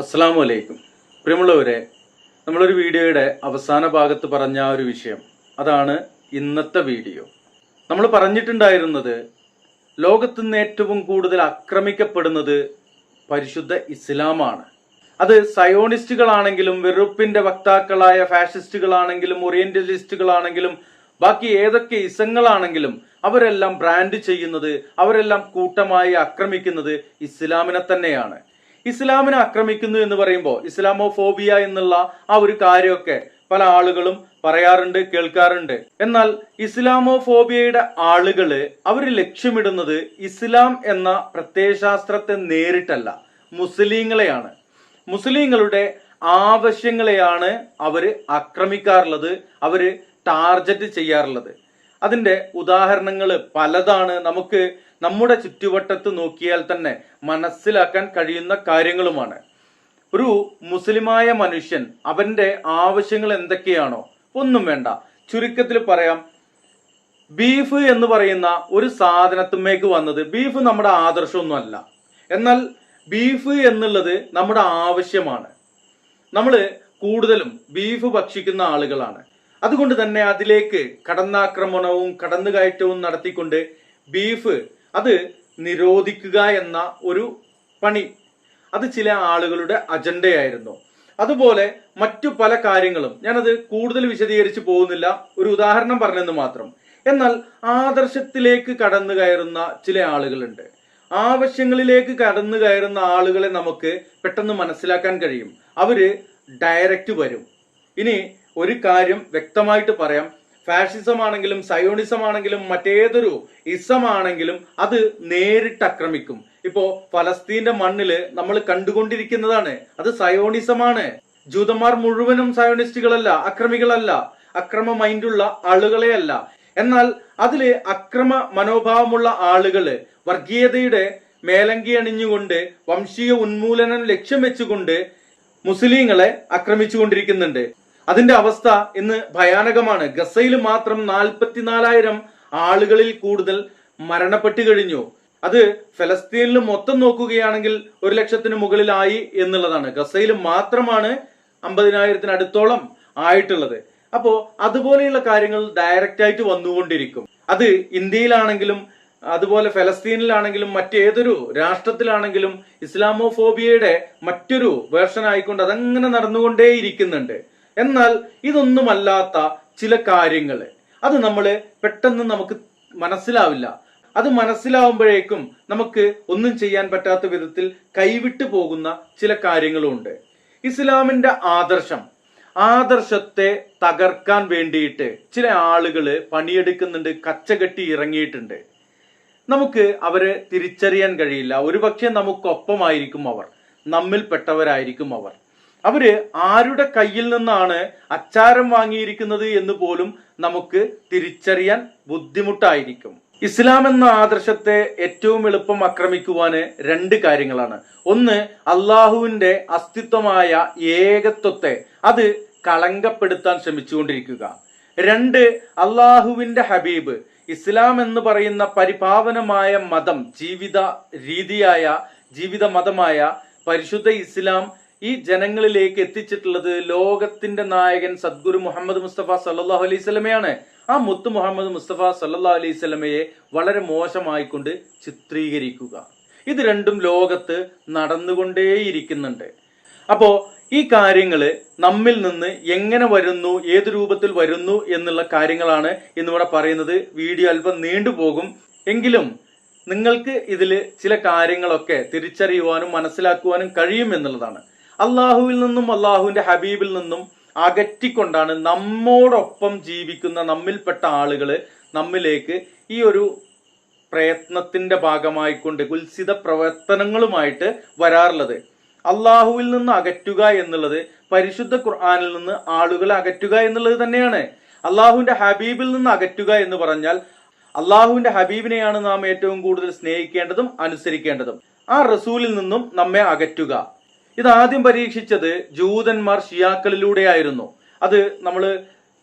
അസ്സാം വലൈക്കും പ്രിയമുള്ളവരെ നമ്മളൊരു വീഡിയോയുടെ അവസാന ഭാഗത്ത് പറഞ്ഞ ആ ഒരു വിഷയം അതാണ് ഇന്നത്തെ വീഡിയോ. നമ്മൾ പറഞ്ഞിട്ടുണ്ടായിരുന്നത് ലോകത്ത് നിന്ന് ഏറ്റവും കൂടുതൽ ആക്രമിക്കപ്പെടുന്നത് പരിശുദ്ധ ഇസ്ലാമാണ്. അത് സയോണിസ്റ്റുകളാണെങ്കിലും വെറുപ്പിന്റെ വക്താക്കളായ ഫാഷിസ്റ്റുകളാണെങ്കിലും ഓറിയന്റലിസ്റ്റുകളാണെങ്കിലും ബാക്കി ഏതൊക്കെ ഇസങ്ങളാണെങ്കിലും അവരെല്ലാം ബ്രാൻഡ് ചെയ്യുന്നത് അവരെല്ലാം കൂട്ടമായി ആക്രമിക്കുന്നത് ഇസ്ലാമിനെ തന്നെയാണ്. ഇസ്ലാമിനെ ആക്രമിക്കുന്നു എന്ന് പറയുമ്പോൾ ഇസ്ലാമോ ഫോബിയ എന്നുള്ള ആ ഒരു കാര്യമൊക്കെ പല ആളുകളും പറയാറുണ്ട് കേൾക്കാറുണ്ട്. എന്നാൽ ഇസ്ലാമോ ഫോബിയയുടെ ആളുകൾ അവർ ലക്ഷ്യമിടുന്നത് ഇസ്ലാം എന്ന പ്രത്യയശാസ്ത്രത്തെ നേരിട്ടല്ല മുസ്ലിങ്ങളെയാണ്. മുസ്ലിങ്ങളുടെ ആവശ്യങ്ങളെയാണ് അവർ ആക്രമിക്കാറുള്ളത് അവർ ടാർഗറ്റ് ചെയ്യാറുള്ളത്. അതിന്റെ ഉദാഹരണങ്ങൾ പലതാണ്. നമുക്ക് നമ്മുടെ ചുറ്റുവട്ടത്ത് നോക്കിയാൽ തന്നെ മനസ്സിലാക്കാൻ കഴിയുന്ന കാര്യങ്ങളുമാണ്. ഒരു മുസ്ലിമായ മനുഷ്യൻ അവന്റെ ആവശ്യങ്ങൾ എന്തൊക്കെയാണോ ഒന്നും വേണ്ട. ചുരുക്കത്തിൽ പറയാം ബീഫ് എന്ന് പറയുന്ന ഒരു സാധനത്തുമേക്ക് വന്നത് ബീഫ് നമ്മുടെ ആദർശമൊന്നുമല്ല. എന്നാൽ ബീഫ് എന്നുള്ളത് നമ്മുടെ ആവശ്യമാണ്. നമ്മൾ കൂടുതലും ബീഫ് ഭക്ഷിക്കുന്ന ആളുകളാണ്. അതുകൊണ്ട് തന്നെ അതിലേക്ക് കടന്നാക്രമണവും കടന്നുകയറ്റവും നടത്തിക്കൊണ്ട് ബീഫ് അത് നിരോധിക്കുക എന്ന ഒരു പണി. അത് ചില ആളുകളുടെ അജണ്ടയായിരുന്നു. അതുപോലെ മറ്റു പല കാര്യങ്ങളും. ഞാനത് കൂടുതൽ വിശദീകരിച്ച് പോകുന്നില്ല. ഒരു ഉദാഹരണം പറഞ്ഞെന്ന് മാത്രം. എന്നാൽ ആദർശത്തിലേക്ക് കടന്നു കയറുന്ന ചില ആളുകളുണ്ട്. ആവശ്യങ്ങളിലേക്ക് കടന്നു കയറുന്ന ആളുകളെ നമുക്ക് പെട്ടെന്ന് മനസ്സിലാക്കാൻ കഴിയും. അവർ ഡയറക്റ്റ് വരും. ഇനി ഒരു കാര്യം വ്യക്തമായിട്ട് പറയാം. ഫാഷിസം ആണെങ്കിലും സയോണിസം ആണെങ്കിലും മറ്റേതൊരു ഇസം ആണെങ്കിലും അത് നേരിട്ട് ആക്രമിക്കും. ഇപ്പോ ഫലസ്തീന്റെ മണ്ണിൽ നമ്മൾ കണ്ടുകൊണ്ടിരിക്കുന്നതാണ്. അത് സയോണിസമാണ്. ജൂതന്മാർ മുഴുവനും സയോണിസ്റ്റുകളല്ല അക്രമികളല്ല അക്രമ മൈൻഡുള്ള ആളുകളെ അല്ല എന്നാൽ അതിൽ അക്രമ മനോഭാവമുള്ള ആളുകൾ വർഗീയതയുടെ മേലങ്കി അണിഞ്ഞുകൊണ്ട് വംശീയ ഉന്മൂലനം ലക്ഷ്യം വെച്ചുകൊണ്ട് മുസ്ലിങ്ങളെ ആക്രമിച്ചുകൊണ്ടിരിക്കുന്നുണ്ട്. അതിന്റെ അവസ്ഥ ഇന്ന് ഭയാനകമാണ്. ഗസയിൽ മാത്രം നാൽപ്പത്തിനാലായിരം ആളുകളിൽ കൂടുതൽ മരണപ്പെട്ടു കഴിഞ്ഞു. അത് ഫലസ്തീനിൽ മൊത്തം നോക്കുകയാണെങ്കിൽ ഒരു ലക്ഷത്തിന് മുകളിലായി എന്നുള്ളതാണ്. ഗസയിൽ മാത്രമാണ് അമ്പതിനായിരത്തിനടുത്തോളം ആയിട്ടുള്ളത്. അപ്പോ അതുപോലെയുള്ള കാര്യങ്ങൾ ഡയറക്റ്റ് ആയിട്ട് വന്നുകൊണ്ടിരിക്കും. അത് ഇന്ത്യയിലാണെങ്കിലും അതുപോലെ ഫലസ്തീനിലാണെങ്കിലും മറ്റേതൊരു രാഷ്ട്രത്തിലാണെങ്കിലും ഇസ്ലാമോഫോബിയയുടെ മറ്റൊരു വേർഷൻ ആയിക്കൊണ്ട് അതങ്ങനെ നടന്നുകൊണ്ടേയിരിക്കുന്നുണ്ട്. എന്നാൽ ഇതൊന്നുമല്ലാത്ത ചില കാര്യങ്ങൾ അത് നമ്മൾ പെട്ടെന്ന് നമുക്ക് മനസ്സിലാവില്ല. അത് മനസ്സിലാവുമ്പോഴേക്കും നമുക്ക് ഒന്നും ചെയ്യാൻ പറ്റാത്ത വിധത്തിൽ കൈവിട്ടു പോകുന്ന ചില കാര്യങ്ങളുണ്ട്. ഇസ്ലാമിന്റെ ആദർശം. ആദർശത്തെ തകർക്കാൻ വേണ്ടിയിട്ട് ചില ആളുകൾ പണിയെടുക്കുന്നുണ്ട് കച്ചകെട്ടി ഇറങ്ങിയിട്ടുണ്ട്. നമുക്ക് അവരെ തിരിച്ചറിയാൻ കഴിയില്ല. ഒരുപക്ഷെ നമുക്കൊപ്പമായിരിക്കും അവർ. നമ്മിൽപ്പെട്ടവരായിരിക്കും അവർ. അവർ ആരുടെ കയ്യിൽ നിന്നാണ് അച്ചാരം വാങ്ങിയിരിക്കുന്നത് എന്ന് പോലും നമുക്ക് തിരിച്ചറിയാൻ ബുദ്ധിമുട്ടായിരിക്കും. ഇസ്ലാം എന്ന ആദർശത്തെ ഏറ്റവും എളുപ്പം ആക്രമിക്കുവാന് രണ്ട് കാര്യങ്ങളാണ്. ഒന്ന് അള്ളാഹുവിന്റെ അസ്തിത്വമായ ഏകത്വത്തെ അത് കളങ്കപ്പെടുത്താൻ ശ്രമിച്ചുകൊണ്ടിരിക്കുക. രണ്ട് അള്ളാഹുവിന്റെ ഹബീബ് ഇസ്ലാം എന്ന് പറയുന്ന പരിപാവനമായ മതം ജീവിത രീതിയായ ജീവിത മതമായ പരിശുദ്ധ ഇസ്ലാം ഈ ജനങ്ങളിലേക്ക് എത്തിച്ചിട്ടുള്ളത് ലോകത്തിന്റെ നായകൻ സദ്ഗുരു മുഹമ്മദ് മുസ്തഫ സല്ലാഹു അലൈഹി സ്വലമയാണ് ആ മുത്ത് മുഹമ്മദ് മുസ്തഫ സല്ലാ അലൈഹി സ്വലമയെ വളരെ മോശമായിക്കൊണ്ട് ചിത്രീകരിക്കുക. ഇത് രണ്ടും ലോകത്ത് നടന്നുകൊണ്ടേയിരിക്കുന്നുണ്ട്. അപ്പോ ഈ കാര്യങ്ങൾ നമ്മിൽ നിന്ന് എങ്ങനെ വരുന്നു ഏത് രൂപത്തിൽ വരുന്നു എന്നുള്ള കാര്യങ്ങളാണ് ഇന്നിവിടെ പറയുന്നത്. വീഡിയോ അല്പം നീണ്ടുപോകും എങ്കിലും നിങ്ങൾക്ക് ഇതിൽ ചില കാര്യങ്ങളൊക്കെ തിരിച്ചറിയുവാനും മനസ്സിലാക്കുവാനും കഴിയും എന്നുള്ളതാണ്. അള്ളാഹുവിൽ നിന്നും അള്ളാഹുവിന്റെ ഹബീബിൽ നിന്നും അകറ്റിക്കൊണ്ടാണ് നമ്മോടൊപ്പം ജീവിക്കുന്ന നമ്മിൽപ്പെട്ട ആളുകൾ നമ്മിലേക്ക് ഈ ഒരു പ്രയത്നത്തിന്റെ ഭാഗമായിക്കൊണ്ട് കുൽസിത പ്രവർത്തനങ്ങളുമായിട്ട് വരാറുള്ളത്. അള്ളാഹുവിൽ നിന്ന് അകറ്റുക എന്നുള്ളത് പരിശുദ്ധ ഖുർആാനിൽ നിന്ന് ആളുകളെ അകറ്റുക എന്നുള്ളത് തന്നെയാണ്. അള്ളാഹുവിന്റെ ഹബീബിൽ നിന്ന് അകറ്റുക എന്ന് പറഞ്ഞാൽ അള്ളാഹുവിന്റെ ഹബീബിനെയാണ് നാം ഏറ്റവും കൂടുതൽ സ്നേഹിക്കേണ്ടതും അനുസരിക്കേണ്ടതും. ആ റസൂലിൽ നിന്നും നമ്മെ അകറ്റുക. ഇത് ആദ്യം പരീക്ഷിച്ചത് ജൂതന്മാർ ഷിയാക്കളിലൂടെയായിരുന്നു. അത് നമ്മൾ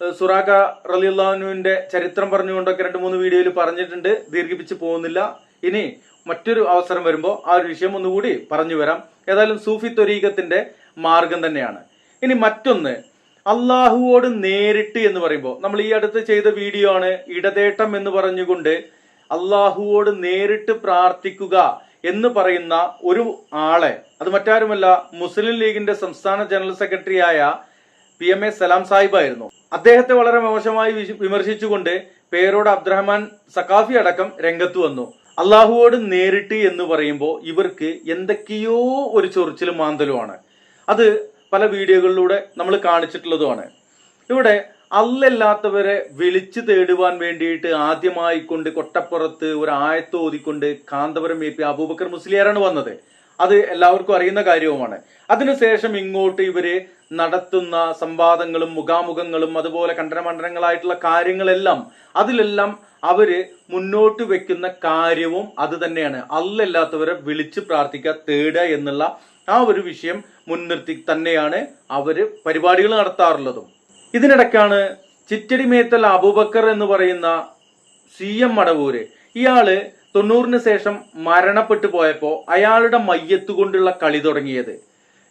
സുറാഖ റലിയുള്ളാഹുവിന്റെ ചരിത്രം പറഞ്ഞുകൊണ്ടൊക്കെ രണ്ട് മൂന്ന് വീഡിയോയിൽ പറഞ്ഞിട്ടുണ്ട്. ദീർഘിപ്പിച്ച് പോകുന്നില്ല. ഇനി മറ്റൊരു അവസരം വരുമ്പോൾ ആ ഒരു വിഷയം ഒന്നുകൂടി പറഞ്ഞു വരാം. ഏതായാലും സൂഫി ത്വരീകത്തിന്റെ മാർഗം തന്നെയാണ്. ഇനി മറ്റൊന്ന് അള്ളാഹുവോട് നേരിട്ട് എന്ന് പറയുമ്പോൾ നമ്മൾ ഈ അടുത്ത് ചെയ്ത വീഡിയോ ആണ് ഇടതേട്ടം എന്ന് പറഞ്ഞുകൊണ്ട് അള്ളാഹുവോട് നേരിട്ട് പ്രാർത്ഥിക്കുക എന്ന് പറയുന്ന ഒരു ആളെ അത് മറ്റാരുമല്ല മുസ്ലിം ലീഗിന്റെ സംസ്ഥാന ജനറൽ സെക്രട്ടറിയായ പി എം എ സലാം സാഹിബായിരുന്നു. അദ്ദേഹത്തെ വളരെ മോശമായി വിമർശിച്ചുകൊണ്ട് പേരോട് അബ്ദുറഹ്മാൻ സഖാഫി അടക്കം രംഗത്ത് വന്നു. അള്ളാഹുവോട് നേരിട്ട് എന്ന് പറയുമ്പോൾ ഇവർക്ക് എന്തൊക്കെയോ ഒരു ചൊറിച്ചിലും മാന്തലുമാണ്. അത് പല വീഡിയോകളിലൂടെ നമ്മൾ കാണിച്ചിട്ടുള്ളതുമാണ്. ഇവിടെ അല്ലല്ലാത്തവരെ വിളിച്ചു തേടുവാൻ വേണ്ടിയിട്ട് ആദ്യമായി കൊണ്ട് കൊട്ടപ്പുറത്ത് ഒരു ആയത്തോതിക്കൊണ്ട് കാന്തപുരം എ പി അബൂബക്കർ മുസ്ലിയാരാണ് വന്നത്. അത് എല്ലാവർക്കും അറിയുന്ന കാര്യവുമാണ്. അതിനുശേഷം ഇങ്ങോട്ട് ഇവർ നടത്തുന്ന സംവാദങ്ങളും മുഖാമുഖങ്ങളും അതുപോലെ കണ്ടനമണ്ഡലങ്ങളായിട്ടുള്ള കാര്യങ്ങളെല്ലാം അതിലെല്ലാം അവർ മുന്നോട്ട് വെക്കുന്ന കാര്യവും അത് തന്നെയാണ്. അല്ലല്ലാത്തവരെ വിളിച്ച് പ്രാർത്ഥിക്കുക തേടുക എന്നുള്ള ആ ഒരു വിഷയം മുൻനിർത്തി തന്നെയാണ് അവർ പരിപാടികൾ നടത്താറുള്ളതും. ഇതിനിടയ്ക്കാണ് ചിറ്റടി മേത്തൽ അബൂബക്കർ എന്ന് പറയുന്ന സി എം മടവൂര്. ഇയാൾ തൊണ്ണൂറിന് ശേഷം മരണപ്പെട്ടു പോയപ്പോ അയാളുടെ മയ്യത്ത് കൊണ്ടുള്ള കളി തുടങ്ങിയത്.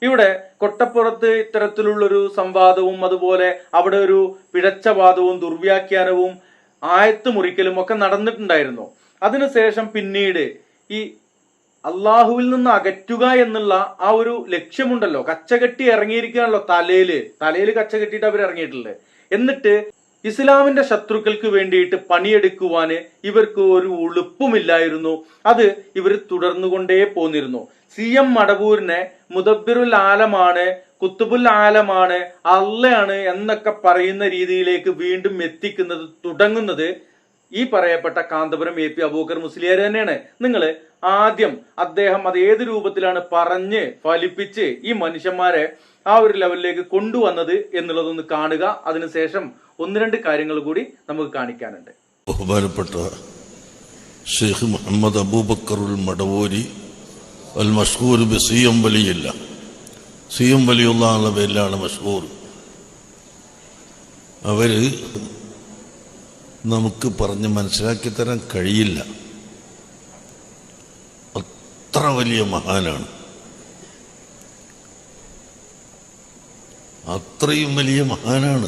ഇവിടെ കൊട്ടപ്പുറത്ത് ഇത്തരത്തിലുള്ളൊരു സംവാദവും അതുപോലെ അവിടെ ഒരു പിഴച്ചവാദവും ദുർവ്യാഖ്യാനവും ആയത്ത് മുറിക്കലും ഒക്കെ നടന്നിട്ടുണ്ടായിരുന്നു. അതിനുശേഷം പിന്നീട് ഈ അള്ളാഹുവിൽ നിന്ന് അകറ്റുക എന്നുള്ള ആ ഒരു ലക്ഷ്യമുണ്ടല്ലോ. കച്ചകെട്ടി ഇറങ്ങിയിരിക്കുകയാണല്ലോ തലയിൽ. തലയിൽ കച്ചകെട്ടിയിട്ട് അവർ ഇറങ്ങിയിട്ടുണ്ട് എന്നിട്ട് ഇസ്ലാമിന്റെ ശത്രുക്കൾക്ക് വേണ്ടിയിട്ട് പണിയെടുക്കുവാന് ഇവർക്ക് ഒരു ഉളുപ്പുമില്ലായിരുന്നു. അത് ഇവർ തുടർന്നുകൊണ്ടേ പോന്നിരുന്നു. സി എം മടവൂരിനെ മുദബിറുൽ ആലമാണ് കുത്തുബുൽ ആലമാണ് അള്ളയാണ് എന്നൊക്കെ പറയുന്ന രീതിയിലേക്ക് വീണ്ടും എത്തിക്കുന്നത് തുടങ്ങുന്നത് ഈ പറയപ്പെട്ട കാന്തപുരം എ പി അബൂക്കർ മുസ്ലിയാർ തന്നെയാണ്. നിങ്ങൾ ആദ്യം അദ്ദേഹം അത് ഏത് രൂപത്തിലാണ് പറഞ്ഞ് ഫലിപ്പിച്ച് ഈ മനുഷ്യന്മാരെ ആ ഒരു ലെവലിലേക്ക് കൊണ്ടുവന്നത് എന്നുള്ളതൊന്ന് കാണുക. അതിനുശേഷം ഒന്ന് രണ്ട് കാര്യങ്ങൾ കൂടി നമുക്ക് കാണിക്കാനുണ്ട്. ബഹുമാനപ്പെട്ട ഷെയ്ഖ് മുഹമ്മദ് അബൂബക്കറുൽ മടവൂരി അൽ മഷ്കൂർ ബി സി എം വലിയില്ല സി എം വലിയുള്ള എന്നുള്ള പേരിലാണ് മഷ്കൂർ അവർ നമുക്ക് പറഞ്ഞ് മനസ്സിലാക്കി തരാൻ കഴിയില്ല. അത്ര വലിയ മഹാനാണ്. അത്രയും വലിയ മഹാനാണ്.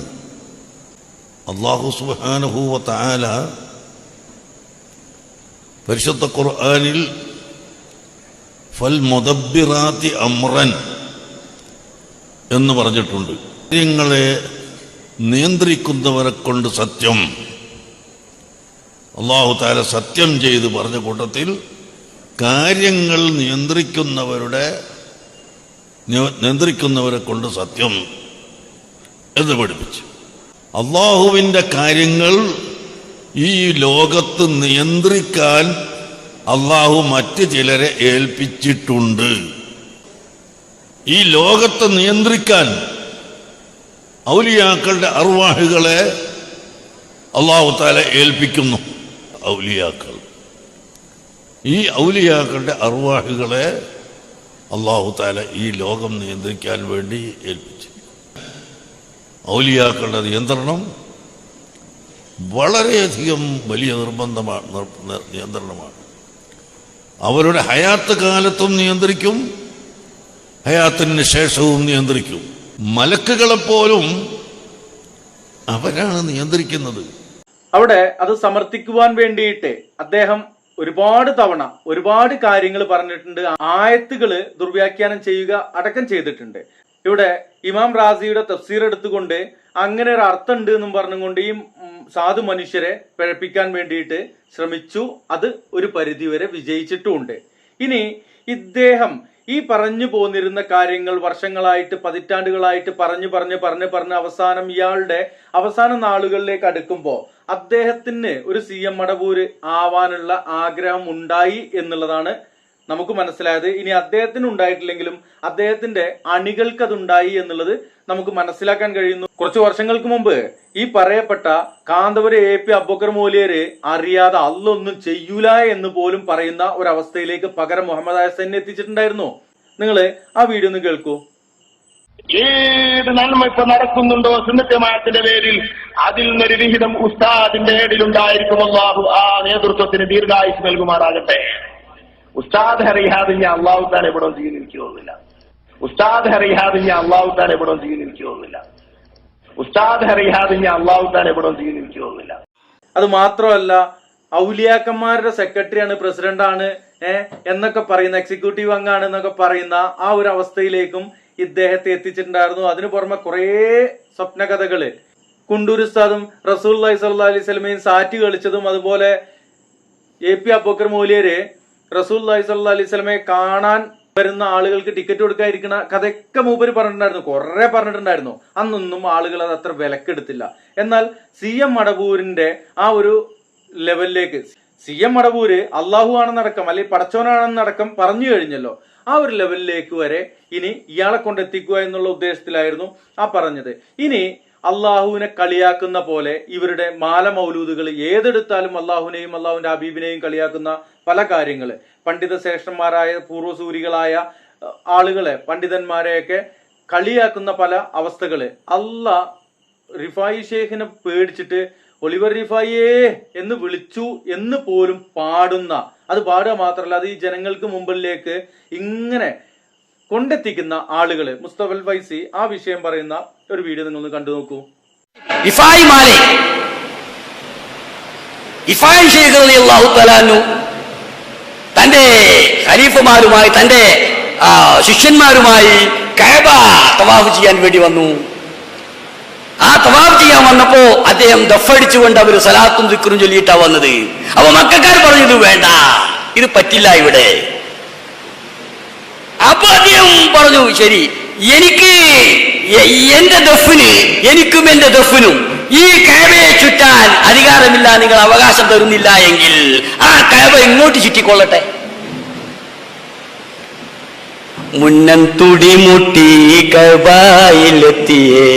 അള്ളാഹു സുബാനഹൂവ താല പരിശുദ്ധ ഖുർആാനിൽ ഫൽ മുദബിറാത്തി അമ്രൻ എന്ന് പറഞ്ഞിട്ടുണ്ട്. കാര്യങ്ങളെ നിയന്ത്രിക്കുന്നവരെ കൊണ്ട് സത്യം. അള്ളാഹു താല സത്യം ചെയ്ത് പറഞ്ഞ കൂട്ടത്തിൽ കാര്യങ്ങൾ നിയന്ത്രിക്കുന്നവരുടെ നിയ- നിയന്ത്രിക്കുന്നവരെ കൊണ്ട് സത്യം എന്ന് പഠിപ്പിച്ചു. അള്ളാഹുവിന്റെ കാര്യങ്ങൾ ഈ ലോകത്ത് നിയന്ത്രിക്കാൻ അള്ളാഹു മറ്റ് ചിലരെ ഏൽപ്പിച്ചിട്ടുണ്ട്. ഈ ലോകത്തെ നിയന്ത്രിക്കാൻ ഔലിയാക്കളുടെ അർവാഹികളെ അള്ളാഹു താല ഏൽപ്പിക്കുന്നു. ഔലിയാക്കൾ. ഈ ഔലിയാക്കളുടെ അർവാഹുകളെ അള്ളാഹു താല ഈ ലോകം നിയന്ത്രിക്കാൻ വേണ്ടി ഏൽപ്പിച്ചു. ഔലിയാക്കളുടെ നിയന്ത്രണം വളരെയധികം വലിയ നിർബന്ധമാണ് നിർ- നിർ- നിയന്ത്രണമാണ്. അവരുടെ ഹയാത്ത് കാലത്തും നിയന്ത്രിക്കും ഹയാത്തിന് ശേഷവും നിയന്ത്രിക്കും. മലക്കുകളെപ്പോലും അവരാണ് നിയന്ത്രിക്കുന്നത്. അവിടെ അത് സമർത്ഥിക്കുവാൻ വേണ്ടിയിട്ട് അദ്ദേഹം ഒരുപാട് തവണ ഒരുപാട് കാര്യങ്ങൾ പറഞ്ഞിട്ടുണ്ട്. ആയത്തുകൾ ദുർവ്യാഖ്യാനം ചെയ്യുക അടക്കം ചെയ്തിട്ടുണ്ട്. ഇവിടെ ഇമാം റാസിയുടെ തഫ്സീർ എടുത്തുകൊണ്ട് അങ്ങനെ ഒരു അർത്ഥം ഉണ്ട് എന്നും പറഞ്ഞുകൊണ്ട് ഈ സാധു മനുഷ്യരെ പിഴപ്പിക്കാൻ വേണ്ടിയിട്ട് ശ്രമിച്ചു. അത് ഒരു പരിധിവരെ വിജയിച്ചിട്ടുമുണ്ട്. ഇനി ഇദ്ദേഹം ഈ പറഞ്ഞു പോന്നിരുന്ന കാര്യങ്ങൾ വർഷങ്ങളായിട്ട് പതിറ്റാണ്ടുകളായിട്ട് പറഞ്ഞു പറഞ്ഞ് പറഞ്ഞ് പറഞ്ഞ് അവസാനം ഇയാളുടെ അവസാന നാളുകളിലേക്ക് അടുക്കുമ്പോൾ അദ്ദേഹത്തിന് ഒരു സി എം മടവൂര് ആവാനുള്ള ആഗ്രഹം ഉണ്ടായി എന്നുള്ളതാണ് നമുക്ക് മനസ്സിലായത് ഇനി അദ്ദേഹത്തിന് ഉണ്ടായിട്ടില്ലെങ്കിലും അദ്ദേഹത്തിന്റെ അണികൾക്ക് അതുണ്ടായി എന്നുള്ളത് നമുക്ക് മനസ്സിലാക്കാൻ കഴിയുന്നു. കുറച്ച് വർഷങ്ങൾക്ക് മുമ്പ് ഈ പറയപ്പെട്ട കാന്തപുരം എ പി അബൂക്കർ മൂലിയര് അറിയാതെ അല്ലൊന്നും ചെയ്യൂല എന്ന് പോലും പറയുന്ന ഒരവസ്ഥയിലേക്ക് പകരം മുഹമ്മദ് ഹസനെ എത്തിച്ചിട്ടുണ്ടായിരുന്നു. നിങ്ങൾ ആ വീഡിയോ ഒന്ന് കേൾക്കൂ. ഏത് നന്മ ഇപ്പൊ നടക്കുന്നുണ്ടോ സുന്നത്യമായത്തിന്റെ പേരിൽ? അതിൽ നിന്നൊരു വിഹിതം ഉസ്താദിന്റെ ഏടിലുണ്ടായിരിക്കും അള്ളാഹു ആ നേതൃത്വത്തിന് ദീർഘായുസ് നൽകുമാറാകട്ടെ. ഉസ്താദ് അറിയാതെ ഞാൻ അള്ളാഹു താൻ എവിടെ സ്വീകരിക്കുന്നില്ല ഉസ്താദ് അറിയാതെ ഞാൻ അള്ളാഹു താൻ എവിടെ സ്വീകരിക്കുന്നില്ല ഉസ്താദ് അറിയാതെ ഞാൻ അള്ളാഹു താൻ എവിടെ സ്വീകരിക്കുന്നില്ല അത് മാത്രമല്ല ഔലിയാക്കന്മാരുടെ സെക്രട്ടറിയാണ് പ്രസിഡന്റാണ് ഏഹ് എന്നൊക്കെ പറയുന്ന എക്സിക്യൂട്ടീവ് അംഗമാണ് എന്നൊക്കെ പറയുന്ന ആ ഒരു അവസ്ഥയിലേക്കും ഇദ്ദേഹത്തെ എത്തിച്ചിട്ടുണ്ടായിരുന്നു. അതിനു പുറമെ കുറേ സ്വപ്നകഥകൾ. കുണ്ടൂർ ഉസ്താദും റസൂൽ സ്വല്ലാ അലൈഹി സ്വലമയും സാറ്റ് കളിച്ചതും അതുപോലെ എ പി അബൂക്കർ മൂല്യര് റസൂൽ അലൈഹി സ്വലമയെ കാണാൻ വരുന്ന ആളുകൾക്ക് ടിക്കറ്റ് കൊടുക്കാതിരിക്കണ കഥയൊക്കെ മൂപ്പര് പറഞ്ഞിട്ടുണ്ടായിരുന്നു. കുറെ പറഞ്ഞിട്ടുണ്ടായിരുന്നു. അന്നൊന്നും ആളുകൾ അത് അത്ര വിലക്കെടുത്തില്ല. എന്നാൽ സി എം മടവൂരിന്റെ ആ ഒരു ലെവലിലേക്ക് സി എം മടവൂര് അള്ളാഹു ആണെന്നടക്കം അല്ലെങ്കിൽ പടച്ചോനാണെന്നടക്കം പറഞ്ഞു കഴിഞ്ഞല്ലോ. ആ ഒരു ലെവലിലേക്ക് വരെ ഇനി ഇയാളെ കൊണ്ടെത്തിക്കുക എന്നുള്ള ഉദ്ദേശത്തിലായിരുന്നു ആ പറഞ്ഞത്. ഇനി അള്ളാഹുവിനെ കളിയാക്കുന്ന പോലെ ഇവരുടെ മാല മൗലൂദുകൾ ഏതെടുത്താലും അള്ളാഹുവിനെയും അള്ളാഹുവിന്റെ അബീബിനെയും കളിയാക്കുന്ന പല കാര്യങ്ങൾ പണ്ഡിത ശ്രേഷ്ഠന്മാരായ പൂർവസൂരികളായ ആളുകളെ പണ്ഡിതന്മാരെയൊക്കെ കളിയാക്കുന്ന പല അവസ്ഥകൾ അല്ല റിഫായി ഷേഖിനെ പേടിച്ചിട്ട് ഒളിവർ റിഫായിയേ എന്ന് വിളിച്ചു എന്ന് പോലും പാടുന്ന അത് പാടുക മാത്രമല്ല അത് ഈ ജനങ്ങൾക്ക് മുമ്പിലേക്ക് ഇങ്ങനെ കൊണ്ടെത്തിക്കുന്ന ആളുകൾ മുസ്തഫൽ ഫൈസി ആ വിഷയം പറയുന്ന ഒരു വീഡിയോ നിങ്ങൾ ഒന്ന് കണ്ടു നോക്കൂ. ഇഫായി മാലെ ഇഫായി ഷേഖ് അള്ളാഹു തലാനു തന്റെ ഖലീഫുമാരുമായി തന്റെ ശിഷ്യന്മാരുമായി കഅബ തവാഫ് ചെയ്യാൻ വേണ്ടി വന്നു. ആ തവാഫ് ചെയ്യാൻ വന്നപ്പോ അദ്ദേഹം ദഫടിച്ചുകൊണ്ട് അവർ സലാത്തും ദിക്കറും ചൊല്ലിയിട്ടാ വന്നത്. അപ്പൊ മക്കാർ പറഞ്ഞു ഇത് വേണ്ട ഇത് പറ്റില്ല ഇവിടെ. അപ്പൊ അദ്ദേഹം പറഞ്ഞു ശരി എനിക്ക് എന്റെ ദഫിന് എനിക്കും എന്റെ ദഫിനും ഈ കഴവയെ ചുറ്റാൻ അധികാരമില്ല നിങ്ങൾ അവകാശം തരുന്നില്ല എങ്കിൽ ആ കഴവ ഇങ്ങോട്ട് ചുറ്റിക്കൊള്ളട്ടെ. മുന്നം തുടിമുട്ടി കബായിലെത്തിയേ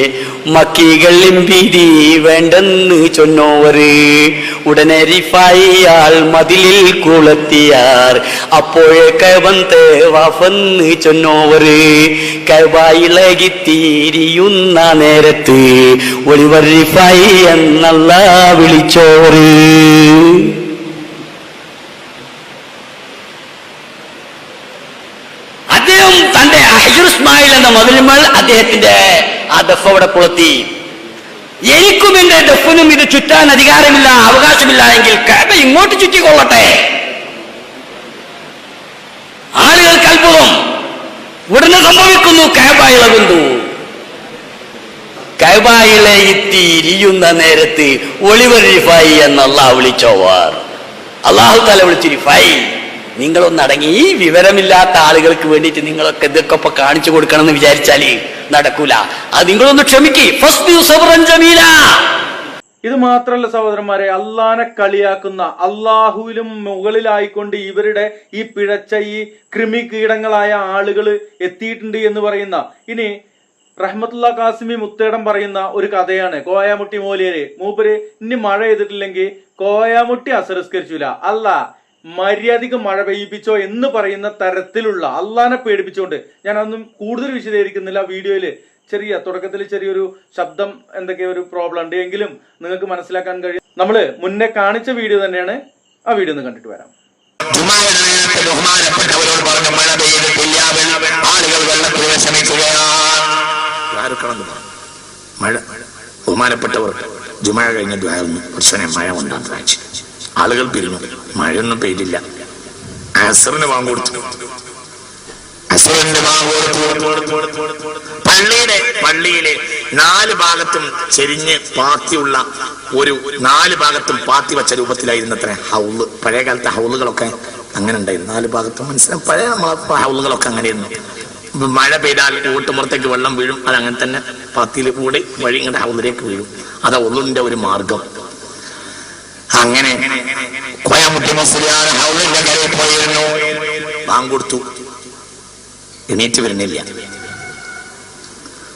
മക്കികളും ഭീതി വേണ്ടെന്ന് ചൊന്നോവര്. ഉടനെ റിഫായിയാൾ മതിലിൽ കുളത്തിയാർ. അപ്പോഴേ കവന്ത് വഫന്ന് ചൊന്നോവര്. കബായിളകി തീരിയുന്ന നേരത്ത് ഒളിവർ റിഫായി എന്നല്ല വിളിച്ചോറ്. അദ്ദേഹം തന്റെ അഹജുർ ഇസ്മായിൽ എന്ന മതിലുമൾ അദ്ദേഹത്തിന്റെ ആ ദഫ് അവിടെ കൊളുത്തി എനിക്കും എന്റെ ദഫിനും ഇത് ചുറ്റാൻ അധികാരമില്ല അവകാശമില്ല എങ്കിൽ കബ ഇങ്ങോട്ട് ചുറ്റിക്കൊള്ളട്ടെ. ആളുകൾക്ക് അത്ഭുതം. ഉടനെ സംഭവിക്കുന്നു കബ ഇളകുന്നു. കബായിലെ ഇത്തിരിയുന്ന നേരത്ത് ഒളിവർ റിഫായി എന്ന അള്ളാഹ് വിളിച്ചോവാർ. അള്ളാഹു തല വിളിച്ചു റിഫായി. നിങ്ങളൊന്ന് അടങ്ങി ഈ വിവരമില്ലാത്ത ആളുകൾക്ക് വേണ്ടിയിട്ട് നിങ്ങളൊക്കെ ഇതൊക്കെ ഇപ്പൊ കാണിച്ചു കൊടുക്കണം എന്ന് വിചാരിച്ചാൽ നടക്കൂല. അത് നിങ്ങളൊന്ന് ക്ഷമിക്ക്. ഇത് മാത്രല്ല സഹോദരന്മാരെ അള്ളാനെ കളിയാക്കുന്ന അള്ളാഹുവിലും മുകളിലായിക്കൊണ്ട് ഇവരുടെ ഈ പിഴച്ച ഈ കൃമി കീടങ്ങളായ ആളുകൾ എത്തിയിട്ടുണ്ട് എന്ന് പറയുന്ന ഇനി റഹ്മത്തുള്ള കാസിമി മുത്തേടം പറയുന്ന ഒരു കഥയാണ്. കോയാമുട്ടി മോലിയര് മൂപ്പര് ഇനി മഴ ചെയ്തിട്ടില്ലെങ്കിൽ കോയാമുട്ടി അസരസ്കരിച്ചില്ല അല്ല മര്യാദയ്ക്ക് മഴ പെയ്യിപ്പിച്ചോ എന്ന് പറയുന്ന തരത്തിലുള്ള അള്ളാനെ പേടിപ്പിച്ചുകൊണ്ട് ഞാൻ അതൊന്നും കൂടുതൽ വിശദീകരിക്കുന്നില്ല. വീഡിയോയിൽ ചെറിയ തുടക്കത്തിൽ ചെറിയൊരു ശബ്ദം എന്തൊക്കെ ഒരു പ്രോബ്ലം ഉണ്ട് എങ്കിലും നിങ്ങൾക്ക് മനസ്സിലാക്കാൻ കഴിയും. നമ്മൾ മുന്നേ കാണിച്ച വീഡിയോ തന്നെയാണ്. ആ വീഡിയോ ഒന്ന് കണ്ടിട്ട് വരാം. ബഹുമാനപ്പെട്ടവരോട് പറഞ്ഞു മഴ പെയ്തിട്ടില്ല ആളുകൾ വിഷമിക്കുകയാണ് മഴ. ബഹുമാനപ്പെട്ടവർ ജുമഴ കഴിഞ്ഞ ദ്വാരുന്നു പ്രശ്നം മഴ ആളുകൾ പിരിഞ്ഞു മഴയൊന്നും പെയ്തില്ല. അസറിന് വാങ്ങ് കൊടുത്തു. അസറിന്റെ കൊടുത്തു. പള്ളിയുടെ പള്ളിയിലെ നാല് ഭാഗത്തും ചെരിഞ്ഞ് പാത്തിയുള്ള ഒരു നാല് ഭാഗത്തും പാത്തി വച്ച രൂപത്തിലായിരുന്നു അത്ര ഹൗൾ. പഴയ കാലത്തെ ഹൗളുകളൊക്കെ അങ്ങനെ ഉണ്ടായിരുന്നു. നാല് ഭാഗത്തും മനസ്സിലാവും പഴയ ഹൗളുകളൊക്കെ അങ്ങനെയായിരുന്നു. മഴ പെയ്താൽ കൂട്ടുമുറത്തേക്ക് വെള്ളം വീഴും. അത് അങ്ങനെ തന്നെ പാത്തിയിൽ കൂടി വഴി ഇങ്ങോട്ട് ഹൗളിലേക്ക് വീഴും. അത് ഒന്നിന്റെ ഒരു മാർഗം അങ്ങനെ. കോയമുട്ടി മുസ്ലിയാർ ഹൗളിന്റെ കരയിൽ പോയിരുന്നു. വാങ്ങൊടുത്തു എണീറ്റ് വരുന്നില്ല.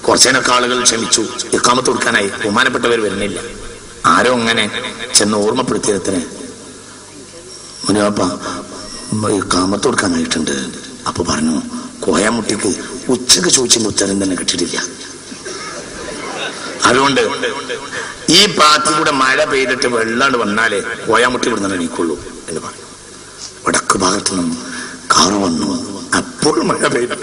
കുറച്ചേനൊക്കെ ആളുകൾ ക്ഷമിച്ചു. ഇക്കാമത്ത് കൊടുക്കാനായി ബഹുമാനപ്പെട്ടവർ വരുന്നില്ല. ആരോ അങ്ങനെ ചെന്ന് ഓർമ്മപ്പെടുത്തിയതിന് മുനിയപ്പ ഇക്കാമത്ത് കൊടുക്കാനായിട്ടുണ്ട്. അപ്പൊ പറഞ്ഞു കോയാമുട്ടിക്ക് ഉച്ചയ്ക്ക് ചോദിച്ചതിന്റെ ഉത്തരം തന്നെ കിട്ടിയിട്ടില്ല. അതുകൊണ്ട് ഈ പാത്തിലൂടെ മഴ പെയ്തിട്ട് വെള്ളാണ്ട് വന്നാലേ കോയാമുട്ടി ഇവിടുന്ന് എണീക്കുള്ളൂ എന്ന് പറഞ്ഞു വടക്ക് ഭാഗത്തു നിന്നും കാറ് വന്നു. അപ്പോൾ മഴ പെയ്തു.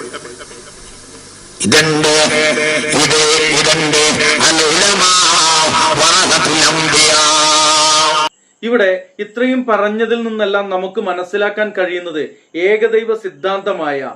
ഇവിടെ ഇത്രയും പറഞ്ഞതിൽ നിന്നെല്ലാം നമുക്ക് മനസ്സിലാക്കാൻ കഴിയുന്നത് ഏകദൈവ സിദ്ധാന്തമായ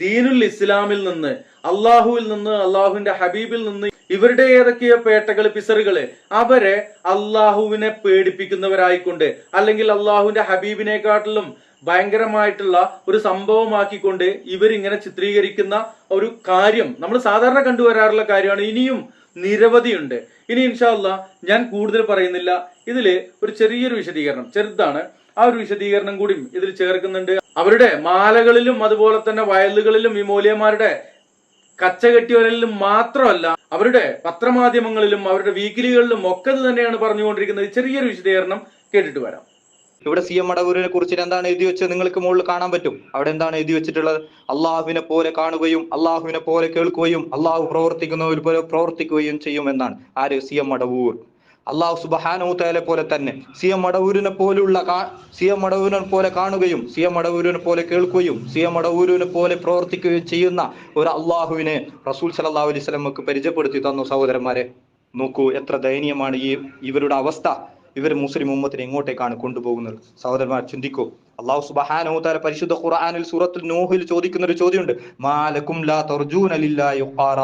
ദീനുൽ ഇസ്ലാമിൽ നിന്ന് അള്ളാഹുവിൽ നിന്ന് അള്ളാഹുവിന്റെ ഹബീബിൽ നിന്ന് ഇവരുടെ ഏതൊക്കെയോ പേട്ടകൾ പിസറുകൾ അവരെ അള്ളാഹുവിനെ പേടിപ്പിക്കുന്നവരായിക്കൊണ്ട് അല്ലെങ്കിൽ അള്ളാഹുവിന്റെ ഹബീബിനെക്കാട്ടിലും ഭയങ്കരമായിട്ടുള്ള ഒരു സംഭവമാക്കിക്കൊണ്ട് ഇവരിങ്ങനെ ചിത്രീകരിക്കുന്ന ഒരു കാര്യം നമ്മൾ സാധാരണ കണ്ടുവരാറുള്ള കാര്യമാണ്. ഇനിയും നിരവധിയുണ്ട്. ഇനി ഇൻഷാല്ല ഞാൻ കൂടുതൽ പറയുന്നില്ല. ഇതിൽ ഒരു ചെറിയൊരു വിശദീകരണം. ചെറുതാണ്. ആ ഒരു വിശദീകരണം കൂടി ഇതിൽ ചേർക്കുന്നുണ്ട്. അവരുടെ മാലകളിലും അതുപോലെ തന്നെ വയലുകളിലും ഈ മൂല്യന്മാരുടെ കച്ചകെട്ടിയവരിലും മാത്രമല്ല അവരുടെ പത്രമാധ്യമങ്ങളിലും അവരുടെ വീക്കിലികളിലും ഒക്കെ തന്നെയാണ് പറഞ്ഞുകൊണ്ടിരിക്കുന്നത്. ചെറിയൊരു വിശദീകരണം കേട്ടിട്ട് വരാം. ഇവിടെ സി എം മടവൂരിനെ കുറിച്ച് എന്താണ് എഴുതി വെച്ചത് നിങ്ങൾക്ക് മുകളിൽ കാണാൻ പറ്റും? അവിടെ എന്താണ് എഴുതി വെച്ചിട്ടുള്ളത്? അള്ളാഹുവിനെ പോലെ കാണുകയും അള്ളാഹുവിനെ പോലെ കേൾക്കുകയും അള്ളാഹു പ്രവർത്തിക്കുന്നവർ പോലെ പ്രവർത്തിക്കുകയും ചെയ്യും എന്നാണ് ആര്? C M Madavoor. അള്ളാഹു സുബഹാനൂത്തലെ പോലെ തന്നെ സി എം മടവൂരിനെ പോലുള്ള സി എം മടവൂരിനെ പോലെ കാണുകയും സി എം മടവൂരിനെ പോലെ കേൾക്കുകയും സി എം മടവൂരിനെ പോലെ പ്രവർത്തിക്കുകയും ചെയ്യുന്ന ഒരു അള്ളാഹുവിനെ റസൂൽ സല്ലല്ലാഹു അലൈഹി സ്വലമക്ക് പരിചയപ്പെടുത്തി തന്നു. സഹോദരന്മാരെ നോക്കൂ എത്ര ദയനീയമാണ് ഈ ഇവരുടെ അവസ്ഥ. ഇവർ മുസ്ലിം ഉമ്മത്തിനെ എങ്ങോട്ടേക്കാണ് കൊണ്ടുപോകുന്നത്? സഹോദരന്മാർ ചിന്തിക്കൂ. അള്ളാഹു സുബഹാനഹുതാല പരിശുദ്ധ ഖുർആനിൽ സൂറത്തുൽ നൂഹിൽ ചോദിക്കുന്ന ഒരു ചോദ്യമുണ്ട്. മാലക്കും ലാ തർജൂന ലില്ലാഹി ഖാറ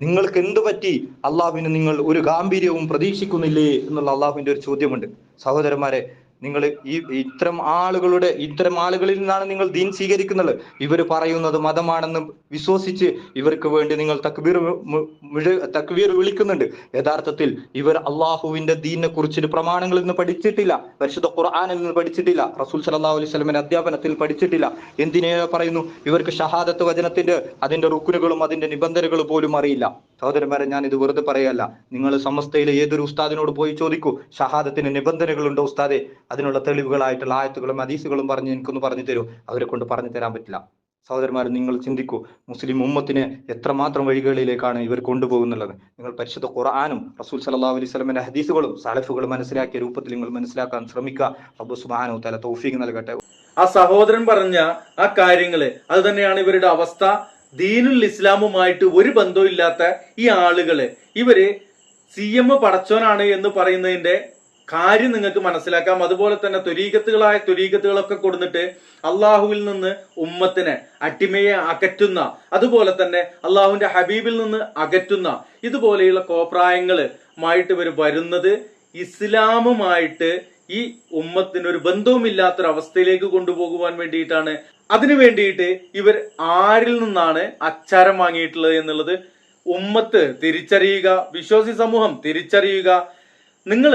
നിങ്ങൾക്ക് എന്ത് പറ്റി? അള്ളാഹുവിന് നിങ്ങൾ ഒരു ഗാംഭീര്യവും പ്രതീക്ഷിക്കുന്നില്ലേ എന്നുള്ള അള്ളാഹുവിന്റെ ഒരു ചോദ്യമുണ്ട്. സഹോദരന്മാരെ നിങ്ങൾ ഈ ഇത്തരം ആളുകളുടെ ഇത്തരം ആളുകളിൽ നിന്നാണ് നിങ്ങൾ ദീൻ സ്വീകരിക്കുന്നത്. ഇവർ പറയുന്നത് മതമാണെന്ന് വിശ്വസിച്ച് ഇവർക്ക് വേണ്ടി നിങ്ങൾ തക്ബീർ തക്ബീർ വിളിക്കുന്നുണ്ട്. യഥാർത്ഥത്തിൽ ഇവർ അള്ളാഹുവിന്റെ ദീനിനെ കുറിച്ച് പ്രമാണങ്ങളിൽ നിന്ന് പഠിച്ചിട്ടില്ല. പരിശുദ്ധ ഖുർആാനിൽ നിന്ന് പഠിച്ചിട്ടില്ല. റസൂൽ സല്ലല്ലാഹു അലൈഹി വസല്ലമയുടെ അധ്യാപനത്തിൽ പഠിച്ചിട്ടില്ല. എന്തിനേ പറയുന്നു? ഇവർക്ക് ഷഹാദത്ത് വചനത്തിന്റെ അതിന്റെ റുക്കുനുകളും അതിന്റെ നിബന്ധനകളും പോലും അറിയില്ല. സഹോദരന്മാരെ ഞാൻ ഇത് വെറുതെ പറയല്ല നിങ്ങൾ സമസ്തയിലെ ഏതൊരു ഉസ്താദിനോട് പോയി ചോദിക്കൂ. ഷഹാദത്തിന് നിബന്ധനകളുണ്ടോ ഉസ്താദെ? അതിനുള്ള തെളിവുകളായിട്ടുള്ള ആയത്തുകളും ഹദീസുകളും പറഞ്ഞ് എനിക്കൊന്ന് പറഞ്ഞു തരൂ. അവരെ കൊണ്ട് പറഞ്ഞു തരാൻ പറ്റില്ല. സഹോദരന്മാരെ നിങ്ങൾ ചിന്തിക്കൂ. മുസ്ലിം ഉമ്മത്തിനെ എത്രമാത്രം വഴികളിലേക്കാണ് ഇവർ കൊണ്ടുപോകുന്നുള്ളത്? നിങ്ങൾ പരിശുദ്ധ ഖുർആാനും റസൂൽ സല്ലാ അലൈഹി സ്വലമിന്റെ ഹദീസുകളും സലഫുകളും മനസ്സിലാക്കിയ രൂപത്തിൽ നിങ്ങൾ മനസ്സിലാക്കാൻ ശ്രമിക്കുക. റബ്ബു സുബ്ഹാനഹു തആല തൗഫീഖ് നൽകട്ടെ. ആ സഹോദരൻ പറഞ്ഞ ആ കാര്യങ്ങൾ അത് തന്നെയാണ് ഇവരുടെ അവസ്ഥ. ദീനുൽ ഇസ്ലാമുമായിട്ട് ഒരു ബന്ധവും ഇല്ലാത്ത ഈ ആളുകൾ. ഇവർ സി എം പടച്ചോനാണ് എന്ന് പറയുന്നതിന്റെ കാര്യം നിങ്ങൾക്ക് മനസ്സിലാക്കാം. അതുപോലെ തന്നെ തുരീകത്തുകളായ തുരീകത്തുകളൊക്കെ കൊടുത്തിട്ട് അള്ളാഹുവിൽ നിന്ന് ഉമ്മത്തിനെ അട്ടിമയെ അകറ്റുന്ന അതുപോലെ തന്നെ അള്ളാഹുവിന്റെ ഹബീബിൽ നിന്ന് അകറ്റുന്ന ഇതുപോലെയുള്ള കോപ്രായങ്ങളുമായിട്ട് ഇവർ വരുന്നത് ഇസ്ലാമുമായിട്ട് ഈ ഉമ്മത്തിന് ഒരു ബന്ധവുമില്ലാത്തൊരവസ്ഥയിലേക്ക് കൊണ്ടുപോകുവാൻ വേണ്ടിയിട്ടാണ് അതിനു വേണ്ടിയിട്ട് ഇവർ ആരിൽ നിന്നാണ് അച്ചാരം വാങ്ങിയിട്ടുള്ളത് എന്നുള്ളത് ഉമ്മത്ത് തിരിച്ചറിയുക വിശ്വാസി സമൂഹം തിരിച്ചറിയുക. നിങ്ങൾ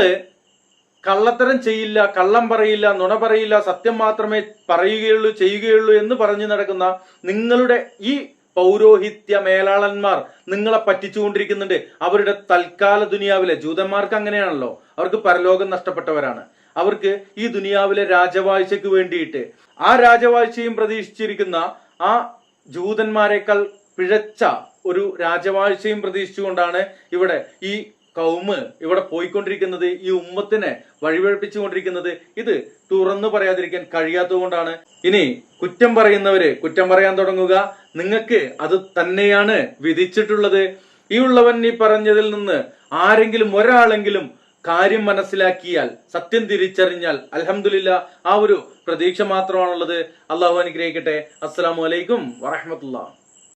കള്ളത്തരം ചെയ്യില്ല കള്ളം പറയില്ല നുണ പറയില്ല സത്യം മാത്രമേ പറയുകയുള്ളൂ ചെയ്യുകയുള്ളൂ എന്ന് പറഞ്ഞു നടക്കുന്ന നിങ്ങളുടെ ഈ പൗരോഹിത്യ മേലാളന്മാർ നിങ്ങളെ പറ്റിച്ചുകൊണ്ടിരിക്കുന്നുണ്ട്. അവരുടെ തൽക്കാല ദുനിയാവിലെ ജൂതന്മാർക്ക് അങ്ങനെയാണല്ലോ. അവർക്ക് പരലോകം നഷ്ടപ്പെട്ടവരാണ്. അവർക്ക് ഈ ദുനിയാവിലെ രാജവാഴ്ചയ്ക്ക് വേണ്ടിയിട്ട്. ആ രാജവാഴ്ചയും പ്രതീക്ഷിച്ചിരിക്കുന്ന ആ ജൂതന്മാരെക്കാൾ പിഴച്ച ഒരു രാജവാഴ്ചയും പ്രതീക്ഷിച്ചുകൊണ്ടാണ് ഇവിടെ ഈ കൗമ് ഇവിടെ പോയിക്കൊണ്ടിരിക്കുന്നത് ഈ ഉമ്മത്തിനെ വഴിപഴിപ്പിച്ചുകൊണ്ടിരിക്കുന്നത് ഇത് തുറന്നു പറയാതിരിക്കാൻ കഴിയാത്തത് കൊണ്ടാണ് ഇനി കുറ്റം പറയുന്നവര് കുറ്റം പറയാൻ തുടങ്ങുക. നിങ്ങൾക്ക് അത് തന്നെയാണ് വിധിച്ചിട്ടുള്ളത്. ഈ ഉള്ളവൻ ഈ പറഞ്ഞതിൽ നിന്ന് ആരെങ്കിലും ഒരാളെങ്കിലും കാര്യം മനസ്സിലാക്കിയാൽ സത്യം തിരിച്ചറിഞ്ഞാൽ അലഹമില്ല ആ ഒരു പ്രതീക്ഷ മാത്രമാണുള്ളത്. അള്ളാഹു അനുഗ്രഹിക്കട്ടെ. അസ്സാം വലൈക്കും വറഹമത്തുള്ള